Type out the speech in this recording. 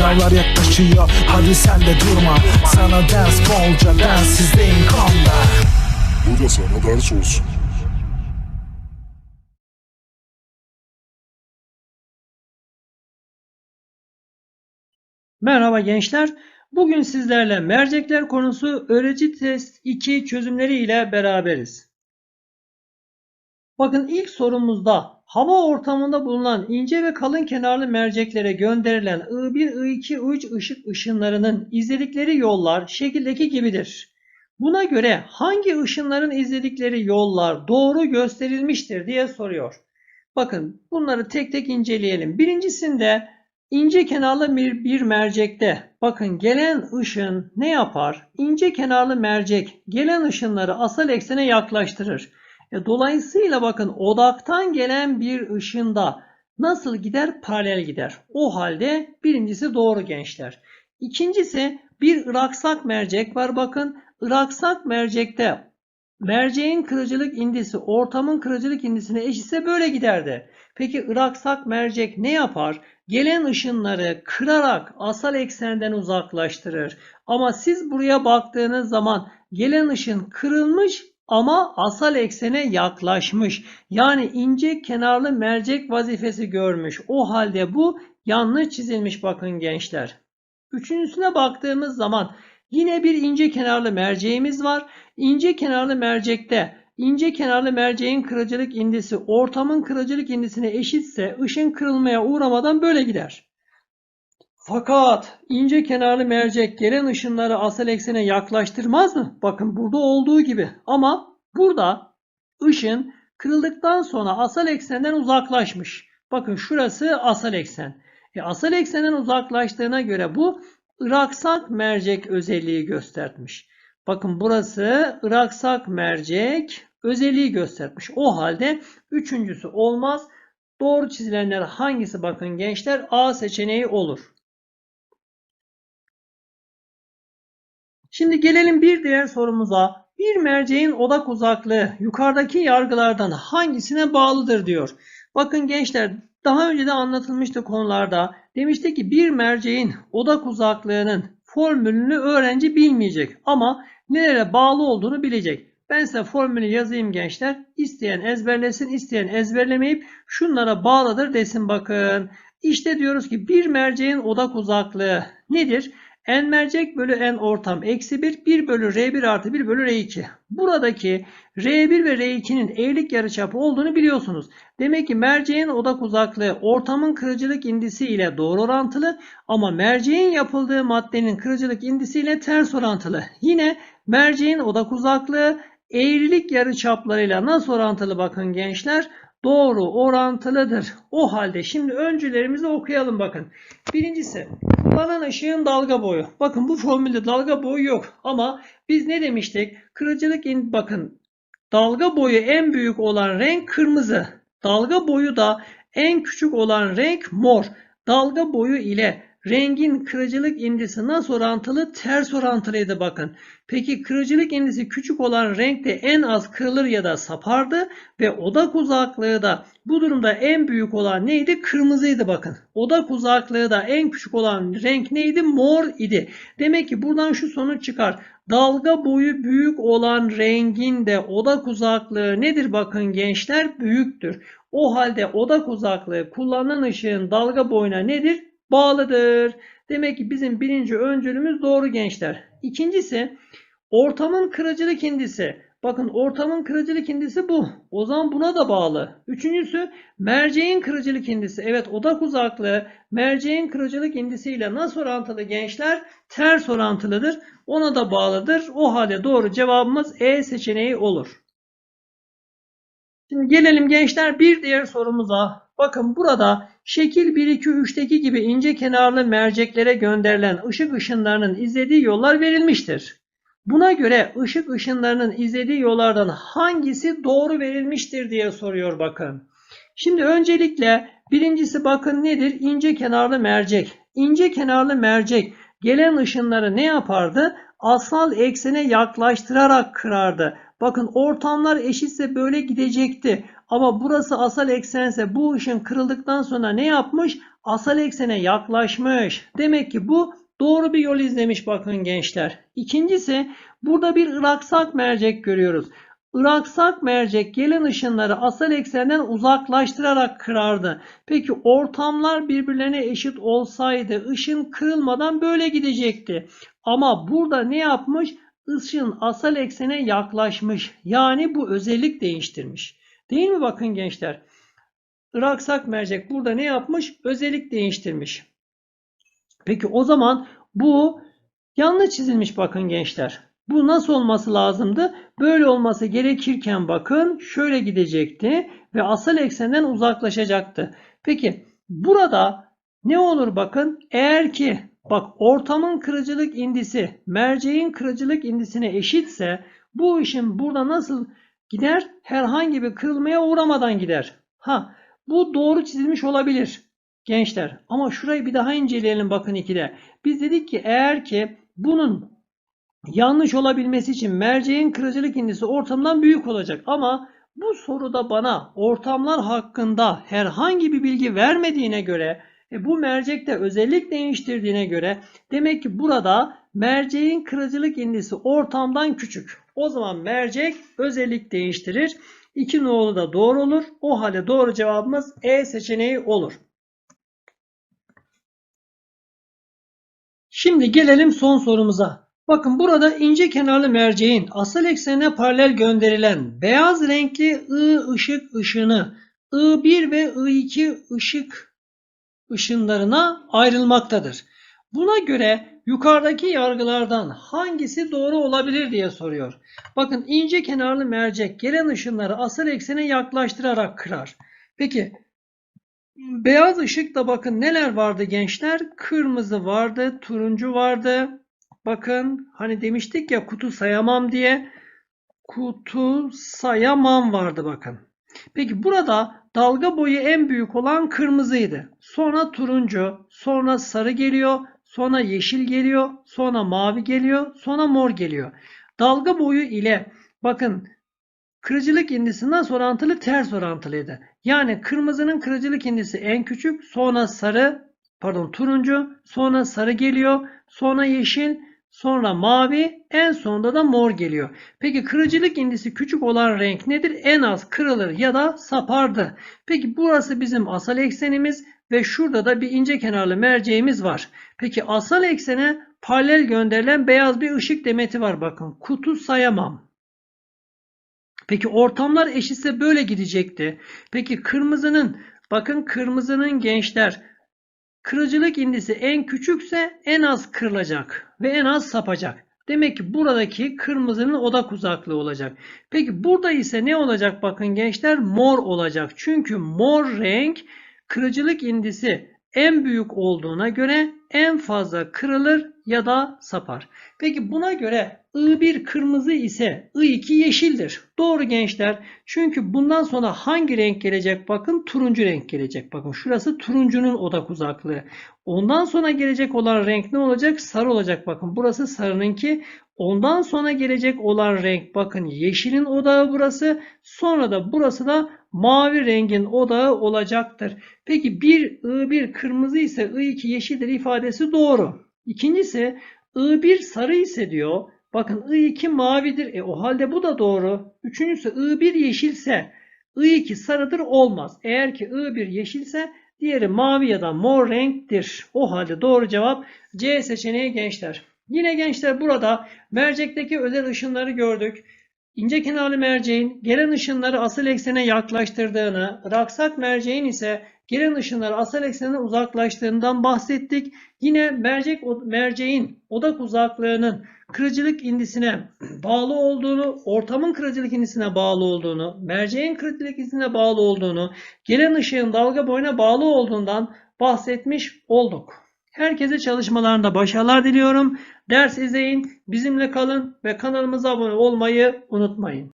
Sınavlar yaklaşıyor hadi sen de durma Sana ders bolca densizliğin konda Bu da sana ders olsun. Merhaba gençler. Bugün sizlerle mercekler konusu öğretici test 2 çözümleri ile beraberiz. Bakın ilk sorumuzda hava ortamında bulunan ince ve kalın kenarlı merceklere gönderilen I1, I2, I3 ışık ışınlarının izledikleri yollar şekildeki gibidir. Buna göre hangi ışınların izledikleri yollar doğru gösterilmiştir diye soruyor. Bakın bunları tek tek inceleyelim. Birincisinde ince kenarlı bir, bir mercekte bakın gelen ışın ne yapar? İnce kenarlı mercek gelen ışınları asal eksene yaklaştırır. E, dolayısıyla bakın odaktan gelen bir ışında nasıl gider? Paralel gider. O halde birincisi doğru gençler. İkincisi bir ıraksak mercek var bakın. Iraksak mercekte merceğin kırıcılık indisi ortamın kırıcılık indisine eşitse böyle giderdi. Peki ıraksak mercek ne yapar? Gelen ışınları kırarak asal eksenden uzaklaştırır. Ama siz buraya baktığınız zaman gelen ışın kırılmış ama asal eksene yaklaşmış. Yani ince kenarlı mercek vazifesi görmüş. O halde bu yanlış çizilmiş bakın gençler. Üçüncüsüne baktığımız zaman yine bir ince kenarlı merceğimiz var. İnce kenarlı mercekte ince kenarlı merceğin kırıcılık indisi ortamın kırıcılık indisine eşitse ışın kırılmaya uğramadan böyle gider. Fakat ince kenarlı mercek gelen ışınları asal eksene yaklaştırmaz mı? Bakın burada olduğu gibi. Ama burada ışın kırıldıktan sonra asal eksenden uzaklaşmış. Bakın şurası asal eksen. E, asal eksenden uzaklaştığına göre bu ıraksak mercek özelliği göstermiş. Bakın burası ıraksak mercek özelliği göstermiş. O halde üçüncüsü olmaz. Doğru çizilenler hangisi bakın gençler? A seçeneği olur. Şimdi gelelim bir diğer sorumuza. Bir merceğin odak uzaklığı yukarıdaki yargılardan hangisine bağlıdır diyor. Bakın gençler daha önce de anlatılmıştı konularda. Demişti ki bir merceğin odak uzaklığının formülünü öğrenci bilmeyecek ama nelere bağlı olduğunu bilecek. Ben size formülü yazayım gençler. İsteyen ezberlesin, isteyen ezberlemeyip şunlara bağlıdır desin bakın. İşte diyoruz ki bir merceğin odak uzaklığı nedir? N mercek bölü n ortam eksi 1, 1 bölü r1 artı 1 bölü r2. Buradaki r1 ve r2'nin eğrilik yarıçapı olduğunu biliyorsunuz. Demek ki merceğin odak uzaklığı ortamın kırıcılık indisi ile doğru orantılı ama merceğin yapıldığı maddenin kırıcılık indisi ile ters orantılı. Yine merceğin odak uzaklığı eğrilik yarıçaplarıyla nasıl orantılı bakın gençler? Doğru orantılıdır. O halde şimdi öncülerimizi okuyalım bakın. Birincisi kullanılan ışığın dalga boyu. Bakın bu formülde dalga boyu yok ama biz ne demiştik? Kırıcılık in bakın dalga boyu en büyük olan renk kırmızı. Dalga boyu da en küçük olan renk mor. Dalga boyu ile rengin kırıcılık indisi nasıl orantılı? Ters orantılıydı bakın. Peki kırıcılık indisi küçük olan renkte en az kırılır ya da sapardı ve odak uzaklığı da bu durumda en büyük olan neydi? Kırmızıydı bakın. Odak uzaklığı da en küçük olan renk neydi? Mor idi. Demek ki buradan şu sonuç çıkar. Dalga boyu büyük olan rengin de odak uzaklığı nedir bakın gençler? Büyüktür. O halde odak uzaklığı kullanılan ışığın dalga boyuna nedir? Bağlıdır. Demek ki bizim birinci öncülümüz doğru gençler. İkincisi ortamın kırıcılık indisi. Bakın ortamın kırıcılık indisi bu. O zaman buna da bağlı. Üçüncüsü merceğin kırıcılık indisi. Evet odak uzaklığı merceğin kırıcılık indisi ile nasıl orantılı gençler? Ters orantılıdır. Ona da bağlıdır. O halde doğru cevabımız E seçeneği olur. Şimdi gelelim gençler bir diğer sorumuza. Bakın burada şekil 1, 2, 3'teki gibi ince kenarlı merceklere gönderilen ışık ışınlarının izlediği yollar verilmiştir. Buna göre ışık ışınlarının izlediği yollardan hangisi doğru verilmiştir diye soruyor bakın. Şimdi öncelikle birincisi bakın nedir? İnce kenarlı mercek. İnce kenarlı mercek gelen ışınları ne yapardı? Asal eksene yaklaştırarak kırardı. Bakın ortamlar eşitse böyle gidecekti. Ama burası asal eksense bu ışın kırıldıktan sonra ne yapmış? asal eksene yaklaşmış. Demek ki bu doğru bir yol izlemiş bakın gençler. İkincisi burada bir ıraksak mercek görüyoruz. Iraksak mercek gelen ışınları asal eksenden uzaklaştırarak kırardı. Peki ortamlar birbirlerine eşit olsaydı ışın kırılmadan böyle gidecekti. Ama burada ne yapmış? Işın asal eksene yaklaşmış. Yani bu özellik değiştirmiş. Değil mi bakın gençler? Iraksak mercek burada ne yapmış? Özellik değiştirmiş. Peki o zaman bu yanlış çizilmiş bakın gençler. Bu nasıl olması lazımdı? Böyle olması gerekirken bakın şöyle gidecekti ve asal eksenden uzaklaşacaktı. Peki burada ne olur bakın? Eğer ki bak ortamın kırıcılık indisi merceğin kırıcılık indisine eşitse bu işin burada nasıl gider? Herhangi bir kırılmaya uğramadan gider. Ha bu doğru çizilmiş olabilir gençler. Ama şurayı bir daha inceleyelim bakın ikide. Biz dedik ki eğer ki bunun yanlış olabilmesi için merceğin kırıcılık indisi ortamdan büyük olacak. Ama bu soruda bana ortamlar hakkında herhangi bir bilgi vermediğine göre e, bu mercekte özellik değiştirdiğine göre demek ki burada merceğin kırıcılık indisi ortamdan küçük. O zaman mercek özellik değiştirir. 2 nolu da doğru olur. O halde doğru cevabımız E seçeneği olur. Şimdi gelelim son sorumuza. Bakın burada ince kenarlı merceğin asal eksenine paralel gönderilen beyaz renkli I ışık ışını I1 ve I2 ışık ışınlarına ayrılmaktadır. Buna göre yukarıdaki yargılardan hangisi doğru olabilir diye soruyor. Bakın ince kenarlı mercek gelen ışınları asal eksene yaklaştırarak kırar. Peki beyaz ışıkta bakın neler vardı gençler? Kırmızı vardı, turuncu vardı. Bakın hani demiştik ya kutu sayamam diye. Kutu sayamam vardı bakın. Peki burada dalga boyu en büyük olan kırmızıydı. Sonra turuncu, sonra sarı geliyor, sonra yeşil geliyor, sonra mavi geliyor, sonra mor geliyor. Dalga boyu ile bakın kırıcılık indisi nasıl orantılı? Ters orantılıydı. Yani kırmızının kırıcılık indisi en küçük, sonra sarı, pardon turuncu, sonra sarı geliyor, sonra yeşil, sonra mavi, en sonunda da mor geliyor. Peki kırıcılık indisi küçük olan renk nedir? En az kırılır ya da sapardı. Peki burası bizim asal eksenimiz ve şurada da bir ince kenarlı merceğimiz var. Peki asal eksene paralel gönderilen beyaz bir ışık demeti var bakın. Kutu sayamam. Peki ortamlar eşitse böyle gidecekti. Peki kırmızının bakın kırmızının gençler kırıcılık indisi en küçükse en az kırılacak ve en az sapacak. Demek ki buradaki kırmızının odak uzaklığı olacak. Peki burada ise ne olacak bakın gençler? Mor olacak. Çünkü mor renk kırıcılık indisi en büyük olduğuna göre en fazla kırılır ya da sapar. Peki buna göre I1 kırmızı ise I2 yeşildir. Doğru gençler. Çünkü bundan sonra hangi renk gelecek? Bakın turuncu renk gelecek. Bakın şurası turuncunun odak uzaklığı. Ondan sonra gelecek olan renk ne olacak? Sarı olacak. Bakın burası sarınınki. Ondan sonra gelecek olan renk bakın yeşilin odağı burası. Sonra da burası da mavi rengin odağı olacaktır. Peki bir I1 kırmızı ise I2 yeşildir ifadesi doğru. İkincisi I1 sarı ise diyor. Bakın I2 mavidir. E o halde bu da doğru. Üçüncüsü I1 yeşilse I2 sarıdır olmaz. Eğer ki I1 yeşilse diğeri mavi ya da mor renktir. O halde doğru cevap C seçeneği gençler. Yine gençler burada mercekteki özel ışınları gördük. İnce kenarlı merceğin gelen ışınları asıl eksene yaklaştırdığını, raksak merceğin ise gelen ışınları asal eksene uzaklaştığından bahsettik. Yine mercek merceğin odak uzaklığının kırıcılık indisine bağlı olduğunu, ortamın kırıcılık indisine bağlı olduğunu, merceğin kırıcılık indisine bağlı olduğunu, gelen ışığın dalga boyuna bağlı olduğundan bahsetmiş olduk. Herkese çalışmalarında başarılar diliyorum. Ders izleyin, bizimle kalın ve kanalımıza abone olmayı unutmayın.